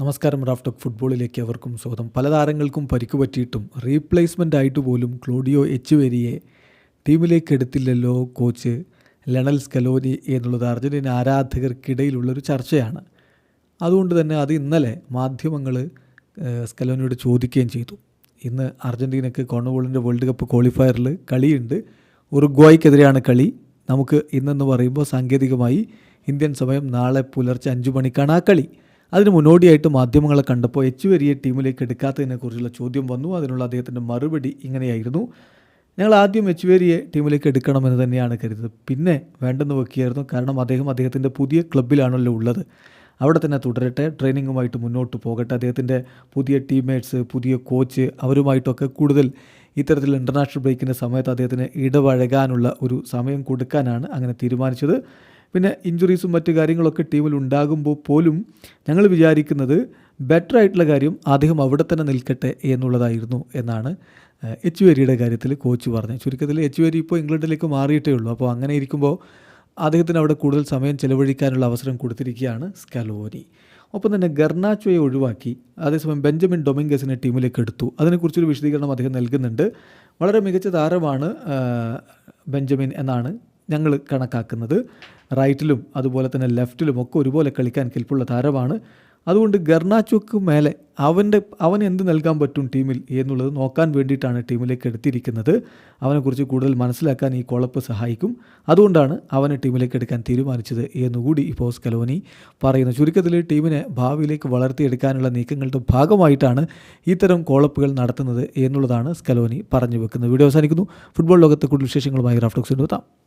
നമസ്കാരം റാഫ്റ്റോക്ക് ഫുട്ബോളിലേക്ക് അവർക്കും സ്വാഗതം. പല താരങ്ങൾക്കും പരിക്ക് പറ്റിയിട്ടും റീപ്ലേസ്മെന്റ് ആയിട്ട് പോലും ക്ലോഡിയോ എച്ച് എച്ചുവേരിയെ ടീമിലേക്ക് എടുത്തില്ലല്ലോ കോച്ച് ലണൽ സ്കലോനി എന്നുള്ളത് അർജന്റീന ആരാധകർക്കിടയിലുള്ളൊരു ചർച്ചയാണ്. അതുകൊണ്ട് തന്നെ അത് ഇന്നലെ മാധ്യമങ്ങൾ സ്കലോനിയോട് ചോദിക്കുകയും ചെയ്തു. ഇന്ന് അർജന്റീനയ്ക്ക് കോൺവോളിന്റെ വേൾഡ് കപ്പ് ക്വാളിഫയറിൽ കളിയുണ്ട്. ഉറുഗ്വായ്ക്കെതിരെയാണ് കളി. നമുക്ക് ഇന്നെന്ന് പറയുമ്പോൾ സാങ്കേതികമായി ഇന്ത്യൻ സമയം നാളെ പുലർച്ചെ അഞ്ച് മണിക്കാണ് ആ കളി. അതിന് മുന്നോടിയായിട്ട് മാധ്യമങ്ങളെ കണ്ടപ്പോൾ എച്ച് വരിയെ ടീമിലേക്ക് എടുക്കാത്തതിനെക്കുറിച്ചുള്ള ചോദ്യം വന്നു. അതിനുള്ള അദ്ദേഹത്തിന്റെ മറുപടി ഇങ്ങനെയായിരുന്നു. ഞങ്ങൾ ആദ്യം എച്ച് വേരിയെ ടീമിലേക്ക് എടുക്കണമെന്ന് തന്നെയാണ് കരുതുന്നത് പിന്നെ വേണ്ടെന്ന് വെക്കുകയായിരുന്നു. കാരണം അദ്ദേഹം അദ്ദേഹത്തിന്റെ പുതിയ ക്ലബിലാണല്ലോ ഉള്ളത്. അവിടെ തന്നെ തുടരട്ടെ. ട്രെയിനിങ്ങുമായിട്ട് മുന്നോട്ട് പോകട്ടെ. അദ്ദേഹത്തിന്റെ പുതിയ ടീംമേറ്റ്സ് പുതിയ കോച്ച് അവരുമായിട്ടൊക്കെ കൂടുതൽ ഇത്തരത്തിൽ ഇന്റർനാഷണൽ ബ്രേക്കിന്റെ സമയത്ത് അദ്ദേഹത്തിന് ഇടപഴകാനുള്ള ഒരു സമയം കൊടുക്കാനാണ് അങ്ങനെ തീരുമാനിച്ചത്. പിന്നെ ഇഞ്ചുറീസും മറ്റു കാര്യങ്ങളൊക്കെ ടീമിൽ ഉണ്ടാകുമ്പോൾ പോലും ഞങ്ങൾ വിചാരിക്കുന്നത് ബെറ്റർ ആയിട്ടുള്ള കാര്യം അദ്ദേഹം അവിടെ തന്നെ നിൽക്കട്ടെ എന്നുള്ളതായിരുന്നു എന്നാണ് എച്ച് വേരിയുടെ കാര്യത്തിൽ കോച്ച് പറഞ്ഞത്. ചുരുക്കത്തിൽ എച്ച് വേരി ഇപ്പോൾ ഇംഗ്ലണ്ടിലേക്ക് മാറിയിട്ടേ ഉള്ളൂ. അപ്പോൾ അങ്ങനെ ഇരിക്കുമ്പോൾ അദ്ദേഹത്തിന് അവിടെ കൂടുതൽ സമയം ചെലവഴിക്കാനുള്ള അവസരം കൊടുത്തിരിക്കുകയാണ് സ്കലോനി. ഒപ്പം തന്നെ ഗർണാച്ചോയെ ഒഴിവാക്കി അതേസമയം ബെഞ്ചമിൻ ഡൊമിംഗസിനെ ടീമിലേക്ക് എടുത്തു. അതിനെക്കുറിച്ചൊരു വിശദീകരണം അദ്ദേഹം നൽകുന്നുണ്ട്. വളരെ മികച്ച താരമാണ് ബെഞ്ചമിൻ എന്നാണ് ഞങ്ങൾ കണക്കാക്കുന്നത്. റൈറ്റിലും അതുപോലെ തന്നെ ലെഫ്റ്റിലും ഒക്കെ ഒരുപോലെ കളിക്കാൻ കെൽപ്പുള്ള താരമാണ്. അതുകൊണ്ട് ഗർണാച്ചോക്ക് മേലെ അവന്റെ അവൻ എന്ത് നൽകാൻ പറ്റും ടീമിൽ എന്നുള്ളത് നോക്കാൻ വേണ്ടിയിട്ടാണ് ടീമിലേക്ക് എടുത്തിരിക്കുന്നത്. അവനെക്കുറിച്ച് കൂടുതൽ മനസ്സിലാക്കാൻ ഈ കോളപ്പ് സഹായിക്കും. അതുകൊണ്ടാണ് അവനെ ടീമിലേക്ക് എടുക്കാൻ തീരുമാനിച്ചത് എന്നുകൂടി ഇപ്പോൾ സ്കലോനി പറയുന്നു. ചുരുക്കത്തിൽ ടീമിനെ ഭാവിയിലേക്ക് വളർത്തിയെടുക്കാനുള്ള നീക്കങ്ങളുടെ ഭാഗമായിട്ടാണ് ഇത്തരം കോളപ്പുകൾ നടത്തുന്നത് എന്നുള്ളതാണ് സ്കലോനി പറഞ്ഞു വെക്കുന്നത്. വീഡിയോ അവസാനിക്കുന്നു. ഫുട്ബോൾ ലോകത്തെ കൂടുതൽ വിശേഷങ്ങളുമായി റാഫ്റ്റോക്സിന്റെ